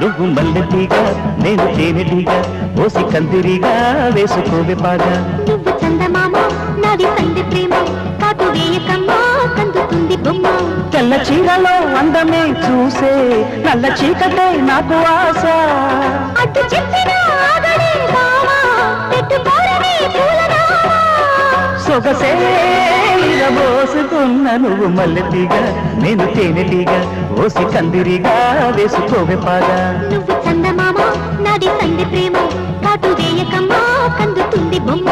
నువ్వు మల్లెటీగా నేను తేనెటీగా ఓసి కందిరిగా వేసుకోవే పాగా. నువ్వు చందమామ నాది సంధి ప్రేమ కాటు వేయకమ్మా కందుతుంది బొమ్మ. తెల్ల చీరలో అందమే చూసే నల్ల చీకటే నాకు ఆశ. అటు చెప్పిన ఆగడే బావా పెట్టుకోరని పూలనామా సొగసే పోసుకున్న నువ్వు మల్లెటీగా నేను తేనెటీగా ఓసి కందిరిగా వేసుకోవే పాగా. నువ్వు చందమామ నాది సంధి ప్రేమ కాటు వేయకమ్మా కందుతుంది బొమ్మ.